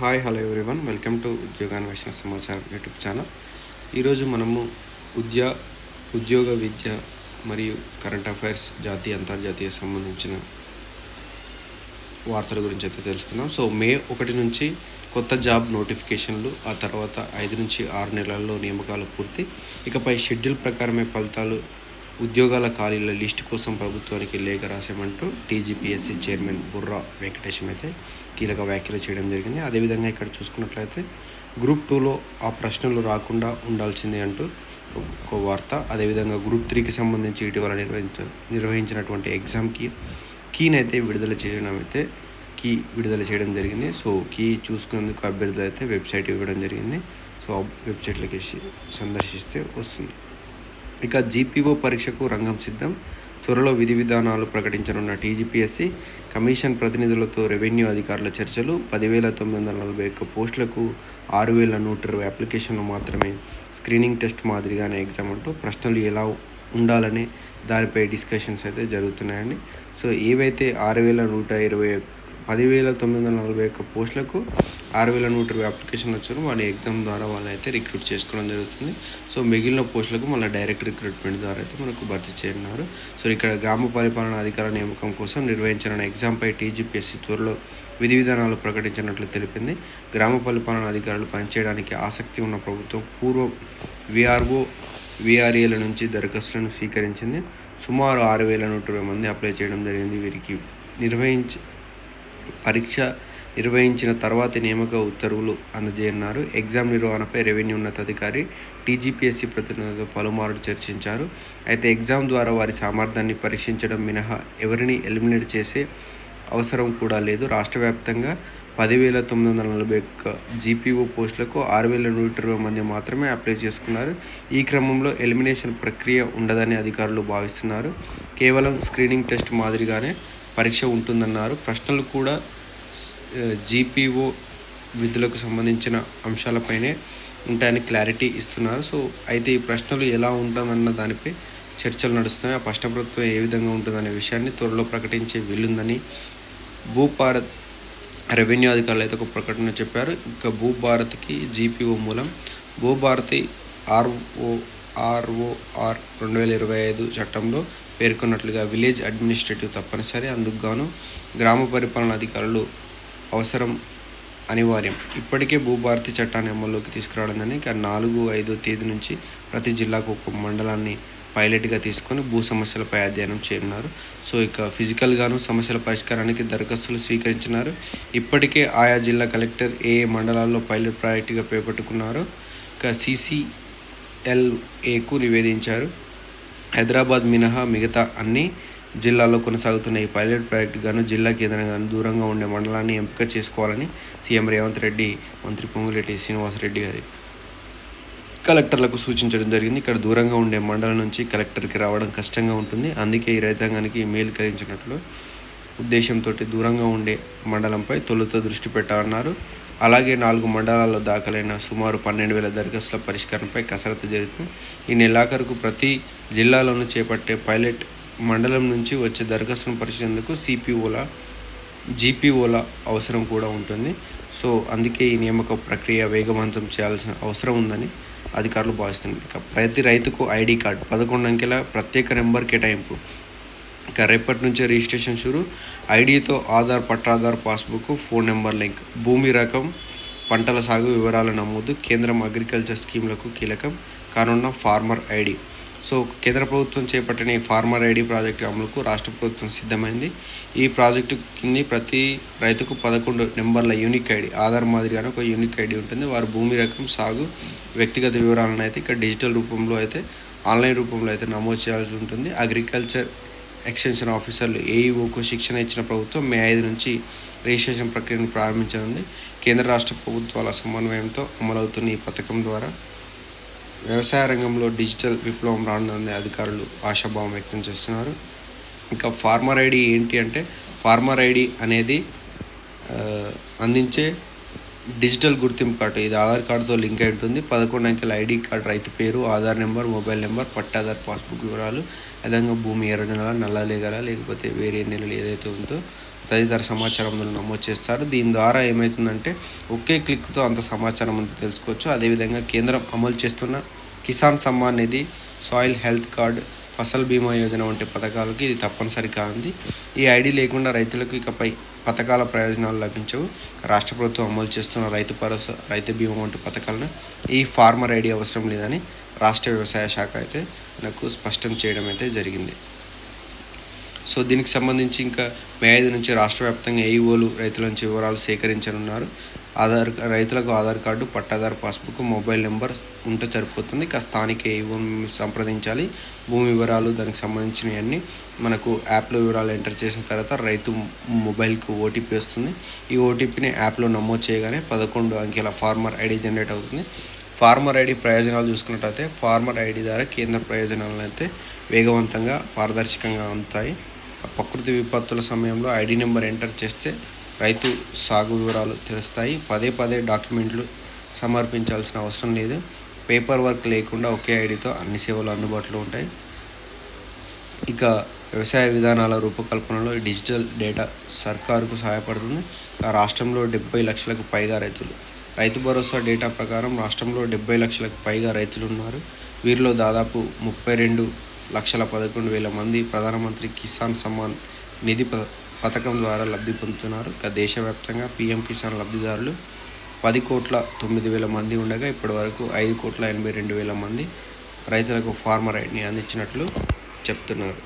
Hi hello everyone. Welcome to ఉద్యోగాన్వేషణ సమాచారం YouTube channel. ఈరోజు మనము ఉద్యా ఉద్యోగ విద్య మరియు కరెంట్ అఫైర్స్ జాతీయ అంతర్జాతీయ సంబంధించిన వార్తల గురించి అయితే తెలుసుకుందాం. సో మే ఒకటి నుంచి కొత్త జాబ్ నోటిఫికేషన్లు ఆ తర్వాత ఐదు నుంచి ఆరు నెలల్లో నియామకాలు పూర్తి. ఇకపై షెడ్యూల్ ప్రకారమే ఫలితాలు ఉద్యోగాల ఖాళీల లిస్టు కోసం ప్రభుత్వానికి లేఖ రాసామంటూ టీజీపీఎస్సీ చైర్మన్ బుర్రా వెంకటేశం అయితే కీలక వ్యాఖ్యలు చేయడం జరిగింది. అదేవిధంగా ఇక్కడ చూసుకున్నట్లయితే గ్రూప్ టూలో ఆ ప్రశ్నలు రాకుండా ఉండాల్సిందే అంటూ ఒక వార్త. అదేవిధంగా గ్రూప్ త్రీకి సంబంధించి ఇటీవల నిర్వహించ నిర్వహించినటువంటి ఎగ్జామ్కి కీని అయితే విడుదల చేయడం అయితే కీ విడుదల చేయడం జరిగింది. సో కీ చూసుకునేందుకు అభ్యర్థులు అయితే వెబ్సైట్ ఇవ్వడం జరిగింది. సో ఆ వెబ్సైట్లోకి సందర్శిస్తే వస్తుంది. ఇక జీపీఓ పరీక్షకు రంగం సిద్ధం. త్వరలో విధి విధానాలు ప్రకటించనున్న టీజీపీఎస్సీ కమిషన్ ప్రతినిధులతో రెవెన్యూ అధికారుల చర్చలు. పదివేల తొమ్మిది వందల నలభై ఒక్క పోస్టులకు ఆరు వేల నూట ఇరవై అప్లికేషన్లు మాత్రమే స్క్రీనింగ్ టెస్ట్ మాదిరిగానే ఎగ్జామ్ అంటూ ప్రశ్నలు ఎలా ఉండాలనే దానిపై డిస్కషన్స్ అయితే జరుగుతున్నాయండి. సో ఏవైతే ఆరు వేల నూట ఇరవై పదివేల తొమ్మిది వందల నలభై ఒక్క పోస్టులకు ఆరు వేల నూట ఇరవై అప్లికేషన్ వచ్చారు. వాళ్ళ ఎగ్జామ్ ద్వారా వాళ్ళని అయితే రిక్రూట్ చేసుకోవడం జరుగుతుంది. సో మిగిలిన పోస్టులకు మళ్ళీ డైరెక్ట్ రిక్రూట్మెంట్ ద్వారా అయితే మనకు భర్తీ చేయనున్నారు. సో ఇక్కడ గ్రామ పరిపాలన అధికార నియామకం కోసం నిర్వహించిన ఎగ్జామ్పై టీజీపీఎస్సీ త్వరలో విధి విధానాలు ప్రకటించినట్లు తెలిపింది. గ్రామ పరిపాలన అధికారులు పనిచేయడానికి ఆసక్తి ఉన్న ప్రభుత్వం పూర్వ విఆర్ఓ విఆర్ఏల నుంచి దరఖాస్తులను స్వీకరించింది. సుమారు ఆరు వేల నూట ఇరవై మంది అప్లై చేయడం జరిగింది. వీరికి నిర్వహించి పరీక్ష నిర్వహించిన తర్వాత నియామక ఉత్తర్వులు అందజేయన్నారు ఎగ్జామ్ నిర్వహణపై రెవెన్యూ ఉన్నతాధికారి టీజీపీఎస్సీ ప్రతినిధులతో పలుమార్లు చర్చించారు. అయితే ఎగ్జామ్ ద్వారా వారి సామర్థ్యాన్ని పరీక్షించడం మినహా ఎవరిని ఎలిమినేట్ చేసే అవసరం కూడా లేదు. రాష్ట్ర వ్యాప్తంగా పదివేల తొమ్మిది వందల నలభై ఒక్క జీపీఓ పోస్టులకు ఆరు వేల నూట ఇరవై మంది మాత్రమే అప్లై చేసుకున్నారు. ఈ క్రమంలో ఎలిమినేషన్ ప్రక్రియ ఉండదని అధికారులు భావిస్తున్నారు. కేవలం స్క్రీనింగ్ టెస్ట్ మాదిరిగానే పరీక్ష ఉంటుందన్నారు. ప్రశ్నలు కూడా జీపీఓ విధులకు సంబంధించిన అంశాలపైనే ఉంటాయని క్లారిటీ ఇస్తున్నారు. సో అయితే ఈ ప్రశ్నలు ఎలా ఉంటుందన్న దానిపై చర్చలు నడుస్తున్నాయి. ఆ ప్రశ్న ప్రభుత్వం ఏ విధంగా ఉంటుందనే విషయాన్ని త్వరలో ప్రకటించే వీలుందని భూభారత్ రెవెన్యూ అధికారులు అయితే ఒక ప్రకటన చెప్పారు. ఇంకా భూభారత్కి జీపీఓ మూలం భూభారతి ఆర్ఓ ఆర్ఓఆర్ రెండు వేల ఇరవై ఐదు చట్టంలో పేర్కొన్నట్లుగా విలేజ్ అడ్మినిస్ట్రేటివ్ తప్పనిసరి. అందుకు గాను గ్రామ పరిపాలన అధికారులు అవసరం అనివార్యం. ఇప్పటికే భూభారతి చట్టాన్ని అమల్లోకి తీసుకురావడందని ఇక నాలుగు ఐదో తేదీ నుంచి ప్రతి జిల్లాకు ఒక మండలాన్ని పైలట్గా తీసుకొని భూ సమస్యలపై అధ్యయనం చేయనున్నారు. సో ఇక ఫిజికల్గాను సమస్యల పరిష్కారానికి దరఖాస్తులు స్వీకరించినారు. ఇప్పటికే ఆయా జిల్లా కలెక్టర్ ఏ మండలాల్లో పైలట్ ప్రాజెక్టుగా చేపట్టుకున్నారు ఇక సిసిఎల్ఏకు నివేదించారు. హైదరాబాద్ మినహా మిగతా అన్ని జిల్లాల్లో కొనసాగుతున్న ఈ పైలట్ ప్రాజెక్టు గాను జిల్లా కేంద్రంగాను దూరంగా ఉండే మండలాన్ని ఎంపిక చేసుకోవాలని సీఎం రేవంత్ రెడ్డి మంత్రి పొంగులేటి శ్రీనివాసరెడ్డి గారి కలెక్టర్లకు సూచించడం జరిగింది. ఇక్కడ దూరంగా ఉండే మండలం నుంచి కలెక్టర్కి రావడం కష్టంగా ఉంటుంది. అందుకే ఈ రైతాంగానికి మేలు కలిగించినట్లు ఉద్దేశంతో దూరంగా ఉండే మండలంపై తొలుత దృష్టి పెట్టాలన్నారు. అలాగే నాలుగు మండలాల్లో దాఖలైన సుమారు పన్నెండు వేల దరఖాస్తుల పరిష్కారంపై కసరత్తు జరుగుతుంది. ఈ నెలాఖరుకు ప్రతి జిల్లాలోనూ చేపట్టే పైలట్ మండలం నుంచి వచ్చే దరఖాస్తును పరిశీలించేందుకు సిపిఓల జీపీఓల అవసరం కూడా ఉంటుంది. సో అందుకే ఈ నియామక ప్రక్రియ వేగవంతం చేయాల్సిన అవసరం ఉందని అధికారులు భావిస్తున్నారు. ఇక ప్రతి రైతుకు ఐడి కార్డు పదకొండు అంకెల ప్రత్యేక నెంబర్ కేటాయింపు ఇక రేపటి నుంచే రిజిస్ట్రేషన్ షురు. ఐడితో Aadhaar pattadar passbook phone number link. భూమి రకం పంటల సాగు వివరాల నమోదు కేంద్రం అగ్రికల్చర్ స్కీమ్లకు కీలకం కానున్న ఫార్మర్ ఐడి. సో కేంద్ర ప్రభుత్వం చేపట్టిన ఈ ఫార్మర్ ఐడి ప్రాజెక్టు అమలుకు రాష్ట్ర ప్రభుత్వం సిద్ధమైంది. ఈ ప్రాజెక్టు కింద ప్రతి రైతుకు పదకొండు నెంబర్ల యూనిక్ ఐడి ఆధార్ మాదిరిగానే ఒక యూనిక్ ఐడి ఉంటుంది. వారి భూమి రకం సాగు వ్యక్తిగత వివరాలను అయితే ఇక్కడ డిజిటల్ రూపంలో అయితే ఆన్లైన్ రూపంలో అయితే నమోదు చేయాల్సి ఉంటుంది. అగ్రికల్చర్ ఎక్స్టెన్షన్ ఆఫీసర్లు ఏఈఓకు శిక్షణ ఇచ్చిన ప్రభుత్వం మే ఐదు నుంచి రిజిస్ట్రేషన్ ప్రక్రియను ప్రారంభించనుంది. కేంద్ర రాష్ట్ర ప్రభుత్వాల సమన్వయంతో అమలవుతున్న ఈ పథకం ద్వారా వ్యవసాయ రంగంలో డిజిటల్ విప్లవం రానుందని అధికారులు ఆశాభావం వ్యక్తం చేస్తున్నారు. ఇంకా ఫార్మర్ ఐడి ఏంటి అంటే ఫార్మర్ ఐడి అనేది అందించే డిజిటల్ గుర్తింపు కార్డు ఇది ఆధార్ కార్డుతో లింక్ అయి ఉంటుంది. పదకొండు అంకెల ఐడి కార్డు రైతు పేరు Aadhaar number mobile number pattadar passbook వివరాలు విధంగా భూమి ఎర్ర నెల నల్ల లేగల లేకపోతే వేరే నెలలు ఏదైతే ఉందో తదితర సమాచారం అందులో నమోదు చేస్తారు. దీని ద్వారా ఏమవుతుందంటే ఒకే క్లిక్తో అంత సమాచారం అంతా తెలుసుకోవచ్చు. అదేవిధంగా కేంద్రం అమలు చేస్తున్న Kisan Samman Nidhi soil health card Fasal Bima Yojana వంటి పథకాలకి ఇది తప్పనిసరి కానుంది ఈ ఐడి లేకుండా రైతులకు ఇకపై పథకాల ప్రయోజనాలు లభించవు. రాష్ట్ర ప్రభుత్వం అమలు చేస్తున్న రైతు భరోసా రైతు బీమా వంటి పథకాలను ఈ ఫార్మర్ ఐడి అవసరం లేదని రాష్ట్ర వ్యవసాయ శాఖ అయితే నాకు స్పష్టం చేయడం అయితే జరిగింది. సో దీనికి సంబంధించి ఇంకా మే ఐదు నుంచి రాష్ట్ర వ్యాప్తంగా ఏఈఓలు రైతుల నుంచి వివరాలు సేకరించనున్నారు. ఆధార్ రైతులకు ఆధార్ కార్డు పట్టాదారు పాస్బుక్ మొబైల్ నెంబర్ ఉంటే సరిపోతుంది. ఇక స్థానిక ఏఈఓ సంప్రదించాలి. భూమి వివరాలు దానికి సంబంధించినవన్నీ మనకు యాప్లో వివరాలు ఎంటర్ చేసిన తర్వాత రైతు మొబైల్కి ఓటీపీ వస్తుంది. ఈ ఓటీపీని యాప్లో నమోదు చేయగానే పదకొండు అంకెల ఫార్మర్ ఐడి జనరేట్ అవుతుంది. ఫార్మర్ ఐడి ప్రయోజనాలు చూసుకున్నట్టయితే ఫార్మర్ ఐడి ద్వారా కేంద్ర ప్రయోజనాలను అయితే వేగవంతంగా పారదర్శకంగా ఉంటాయి. ప్రకృతి విపత్తుల సమయంలో ఐడి నెంబర్ ఎంటర్ చేస్తే రైతు సాగు వివరాలు తెలుస్తాయి. పదే పదే డాక్యుమెంట్లు సమర్పించాల్సిన అవసరం లేదు. పేపర్ వర్క్ లేకుండా ఒకే ఐడితో అన్ని సేవలు అందుబాటులో ఉంటాయి. ఇక వ్యవసాయ విధానాల రూపకల్పనలో డిజిటల్ డేటా సర్కారుకు సహాయపడుతుంది. రాష్ట్రంలో డెబ్బై లక్షలకు పైగా రైతులు. రైతు భరోసా డేటా ప్రకారం రాష్ట్రంలో డెబ్బై లక్షలకు పైగా రైతులు ఉన్నారు. వీరిలో దాదాపు ముప్పై రెండు లక్షల పదకొండు వేల మంది ప్రధానమంత్రి కిసాన్ సమ్మాన్ నిధి ప పథకం ద్వారా లబ్ధి పొందుతున్నారు. ఇక దేశవ్యాప్తంగా పీఎం కిసాన్ లబ్ధిదారులు పది కోట్ల తొమ్మిది వేల మంది ఉండగా ఇప్పటి వరకు ఐదు కోట్ల ఎనభై రెండు వేల మంది రైతులకు ఫార్మర్ ఐడిని అందించినట్లు చెప్తున్నారు.